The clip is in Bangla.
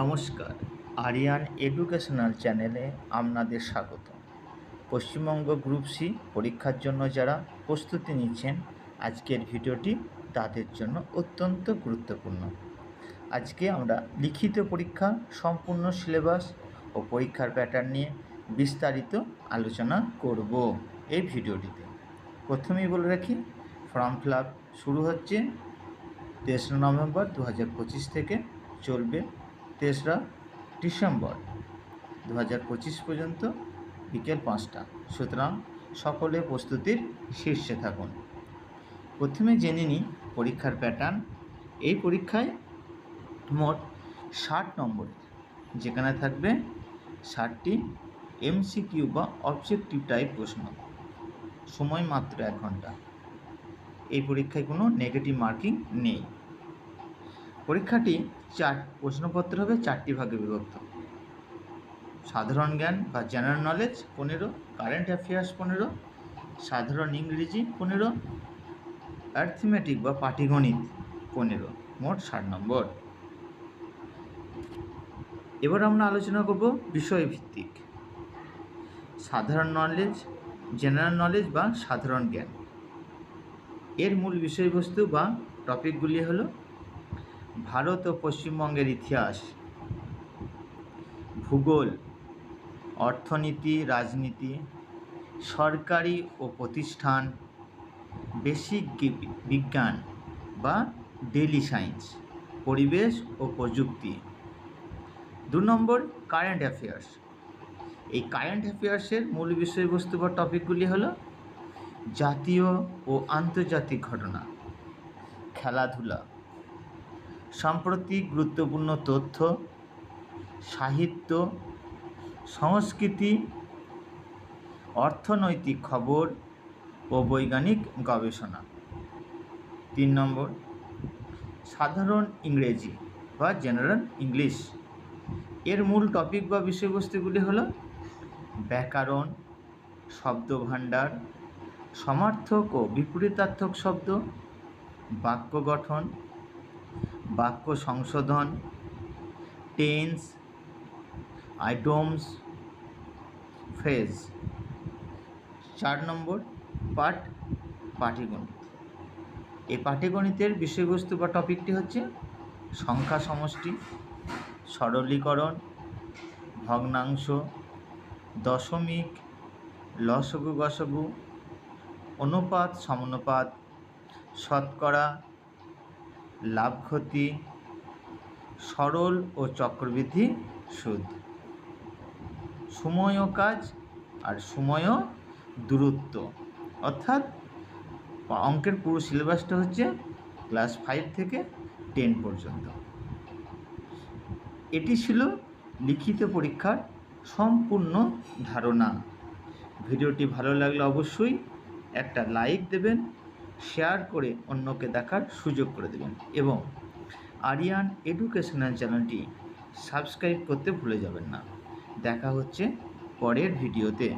নমস্কার। আরিয়ান এডুকেশনাল চ্যানেলে আপনাদের স্বাগত। পশ্চিমবঙ্গ গ্রুপ সি পরীক্ষার জন্য যারা প্রস্তুতি নিচ্ছেন, আজকের ভিডিওটি তাদের জন্য অত্যন্ত গুরুত্বপূর্ণ। আজকে আমরা লিখিত পরীক্ষা, সম্পূর্ণ সিলেবাস ও পরীক্ষার প্যাটার্ন নিয়ে বিস্তারিত আলোচনা করব এই ভিডিওটিতে। প্রথমেই বলে রাখি, ফর্ম ফিল শুরু হচ্ছে তেসরা নভেম্বর দু হাজার পঁচিশ থেকে চলবে। তেসরা ডিসেম্বর দু পঁচিশ পর্যন্ত বিকেল পাঁচটা। সুতরাং সকলে প্রস্তুতির শীর্ষে থাকুন। প্রথমে জেনে নিই পরীক্ষার প্যাটার্ন এই পরীক্ষায় মোট ষাট নম্বরের যেখানে থাকবে ষাটটি এমসিকিউ বা অবজেক্টিভ টাইপ প্রশ্ন। সময় মাত্র এক ঘণ্টা। এই পরীক্ষায় কোনো নেগেটিভ মার্কিং নেই। পরীক্ষাটি চার প্রশ্নপত্র হবে, চারটি ভাগে বিভক্ত। সাধারণ জ্ঞান বা জেনারেল নলেজ পনেরো কারেন্ট অ্যাফেয়ার্স পনেরো, সাধারণ ইংরেজি পনেরো অ্যাথমেটিক বা পাটিগণিত পনেরো, মোট ষাট নম্বর। এবার আমরা আলোচনা করব বিষয়ভিত্তিক। সাধারণ নলেজ জেনারেল নলেজ বা সাধারণ জ্ঞান। এর মূল বিষয়বস্তু বা টপিকগুলি হলো ভারত ও পশ্চিমবঙ্গের ইতিহাস। ভূগোল, অর্থনীতি, রাজনীতি, সরকারি ও প্রতিষ্ঠান, বেসিক বিজ্ঞান বা ডেলি সায়েন্স পরিবেশ ও প্রযুক্তি। দু নম্বর, কারেন্ট অ্যাফেয়ার্স। এই কারেন্ট অ্যাফেয়ার্সের মূল বিষয়বস্তু বা টপিকগুলি হলো জাতীয় ও আন্তর্জাতিক ঘটনা, খেলাধুলা সাম্প্রতিক গুরুত্বপূর্ণ তথ্য, সাহিত্য, সংস্কৃতি, অর্থনৈতিক খবর ও বৈজ্ঞানিক গবেষণা। তিন নম্বর, সাধারণ ইংরেজি বা জেনারেল ইংলিশ। এর মূল টপিক বা বিষয়বস্তুগুলি হলো ব্যাকরণ, শব্দভাণ্ডার, সমার্থক ও বিপরীতার্থক শব্দ, বাক্য গঠন বাক্য সংশোধন টেন্স আইটমস ফ্রেজ চার নম্বর পাঠ, পাটিগণিত। এই পাটিগণিতের বিষয়বস্তু বা টপিকটি হচ্ছে সংখ্যা সমষ্টি, সরলীকরণ, ভগ্নাংশ, দশমিক লসগু গসগু অনুপাত, সমানুপাত, শতকরা লাভ ক্ষতি সরল ও চক্রবৃদ্ধি, সুদ। সময় ও কাজ আর সময় ও দূরত্ব। অর্থাৎ অঙ্কের পুরো সিলেবাসটা হচ্ছে ক্লাস ফাইভ থেকে টেন পর্যন্ত। এটি ছিল লিখিত পরীক্ষার সম্পূর্ণ ধারণা। ভিডিওটি ভালো লাগলে অবশ্যই একটা লাইক দেবেন শেয়ার করে অন্যকে দেখার সুযোগ করে দেবেন। এবং আরিয়ান এডুকেশনাল চ্যানেলটি সাবস্ক্রাইব করতে ভুলে যাবেন না। দেখা হচ্ছে পরের ভিডিওতে